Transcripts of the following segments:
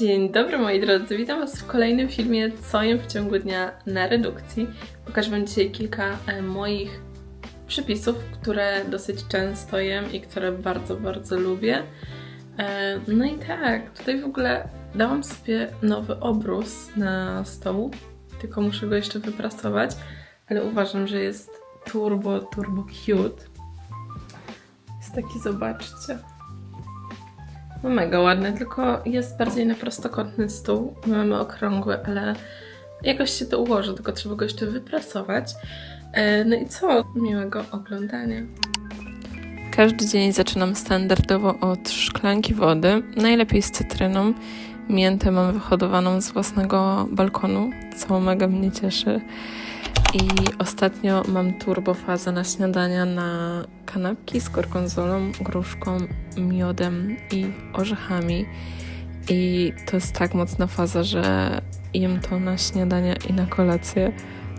Dzień dobry moi drodzy, witam Was w kolejnym filmie Co jem w ciągu dnia na redukcji. Pokażę Wam dzisiaj kilka e, moich przepisów, które dosyć często jem i które bardzo, bardzo lubię. E, No i tak, tutaj w ogóle dałam sobie nowy obrus na stołu, tylko muszę go jeszcze wyprasować, ale uważam, że jest turbo, turbo cute. Jest taki, zobaczcie. No mega ładny, tylko jest bardziej na prostokątny stół. My mamy okrągły, ale jakoś się to ułoży, tylko trzeba go jeszcze wyprasować. E, No i co? Miłego oglądania. Każdy dzień zaczynam standardowo od szklanki wody, najlepiej z cytryną. Miętę mam wyhodowaną z własnego balkonu, co mega mnie cieszy. I ostatnio mam turbofazę na śniadania na kanapki z gorgonzolą, gruszką, miodem i orzechami. I to jest tak mocna faza, że jem to na śniadania i na kolację.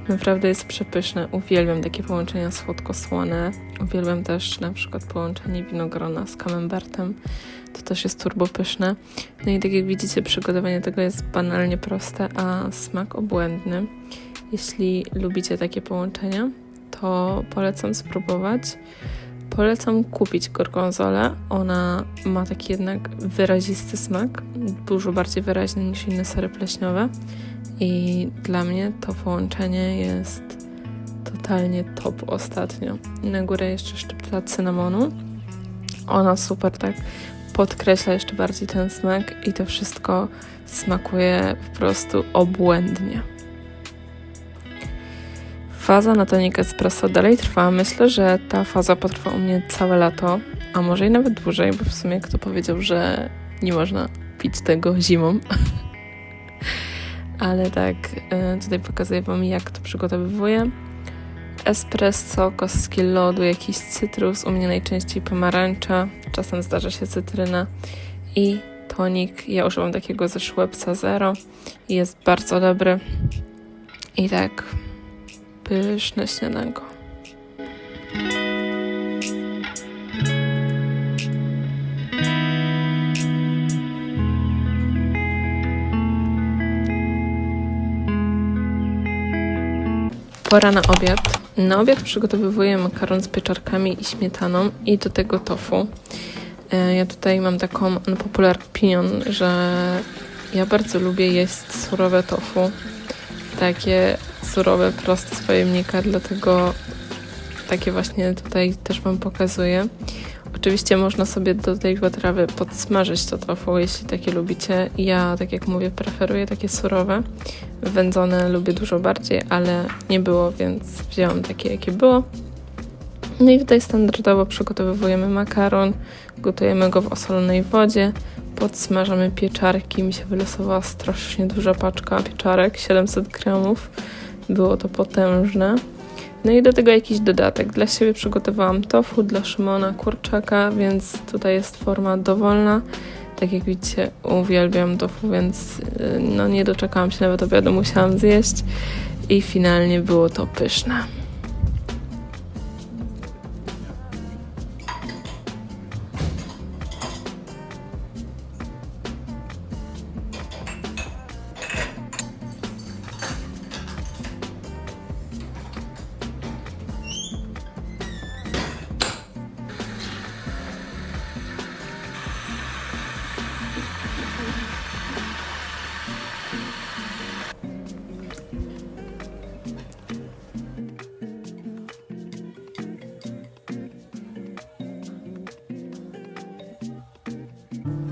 Naprawdę jest przepyszne. Uwielbiam takie połączenia słodko-słone. Uwielbiam też na przykład połączenie winogrona z camembertem. To też jest turbopyszne. No i tak jak widzicie, przygotowanie tego jest banalnie proste, a smak obłędny. Jeśli lubicie takie połączenia, to polecam spróbować. Polecam kupić gorgonzolę. Ona ma taki jednak wyrazisty smak, dużo bardziej wyraźny niż inne sery pleśniowe. I dla mnie to połączenie jest totalnie top ostatnio. Na górę jeszcze szczypta cynamonu. Ona super tak podkreśla jeszcze bardziej ten smak i to wszystko smakuje po prostu obłędnie. Faza na tonik espresso dalej trwa. Myślę, że ta faza potrwa u mnie całe lato, a może i nawet dłużej, bo w sumie kto powiedział, że nie można pić tego zimą. Ale tak, e, tutaj pokazuję Wam, jak to przygotowywuję. Espresso, kostki lodu, jakiś cytrus, u mnie najczęściej pomarańcza, czasem zdarza się cytryna i tonik. Ja używam takiego ze Schweppesa Zero i jest bardzo dobry. I tak, pyszne śniadanko. Pora na obiad. Na obiad przygotowuję makaron z pieczarkami i śmietaną i do tego tofu. E, Ja tutaj mam taką unpopular opinion, że ja bardzo lubię jeść surowe tofu. Takie surowe, proste z pojemnika, dlatego takie właśnie tutaj też Wam pokazuję. Oczywiście można sobie do tej potrawy podsmażyć to tofu, jeśli takie lubicie. Ja, tak jak mówię, preferuję takie surowe. Wędzone lubię dużo bardziej, ale nie było, więc wzięłam takie, jakie było. No i tutaj standardowo przygotowujemy makaron, gotujemy go w osolonej wodzie, podsmażamy pieczarki. Mi się wylosowała strasznie duża paczka pieczarek, 700 gramów. Było to potężne. No i do tego jakiś dodatek. Dla siebie przygotowałam tofu, dla Szymona kurczaka, więc tutaj jest forma dowolna. Tak jak widzicie, uwielbiam tofu, więc yy, no nie doczekałam się nawet obiadu, musiałam zjeść i finalnie było to pyszne.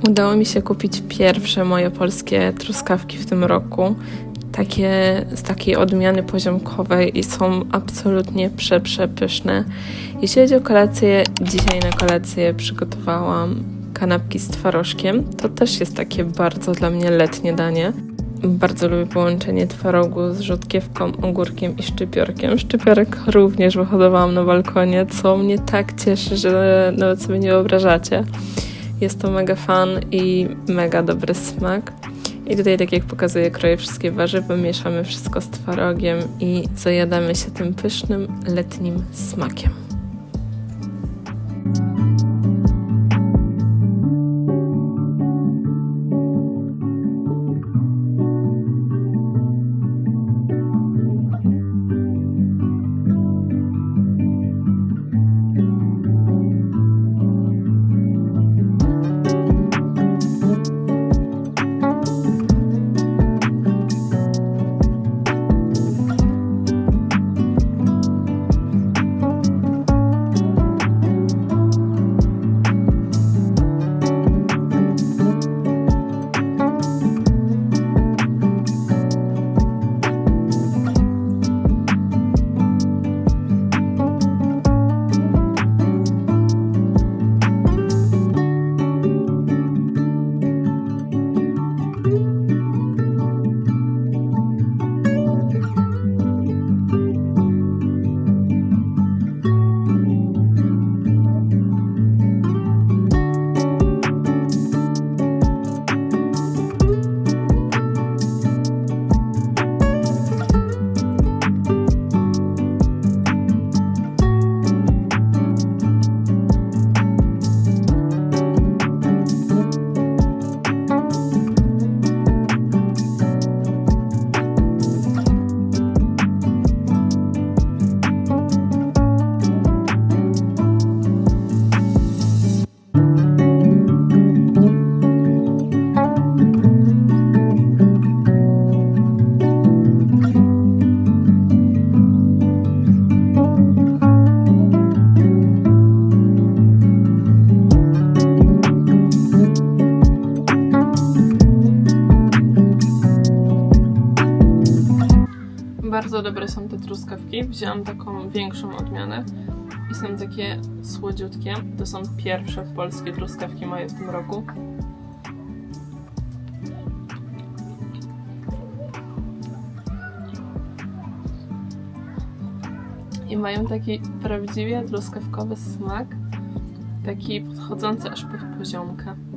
Udało mi się kupić pierwsze moje polskie truskawki w tym roku. Takie z takiej odmiany poziomkowej i są absolutnie prze, przepyszne. Jeśli chodzi o kolację, dzisiaj na kolację przygotowałam kanapki z twarożkiem. To też jest takie bardzo dla mnie letnie danie. Bardzo lubię połączenie twarogu z rzodkiewką, ogórkiem i szczypiorkiem. Szczypiorek również wyhodowałam na balkonie, co mnie tak cieszy, że nawet sobie nie wyobrażacie. Jest to mega fan i mega dobry smak. I tutaj, tak jak pokazuję, kroję wszystkie warzywa, mieszamy wszystko z twarogiem i zajadamy się tym pysznym, letnim smakiem. Bardzo dobre są te truskawki. Wzięłam taką większą odmianę i są takie słodziutkie. To są pierwsze polskie truskawki moje w tym roku. I mają taki prawdziwie truskawkowy smak, taki podchodzący aż pod poziomkę.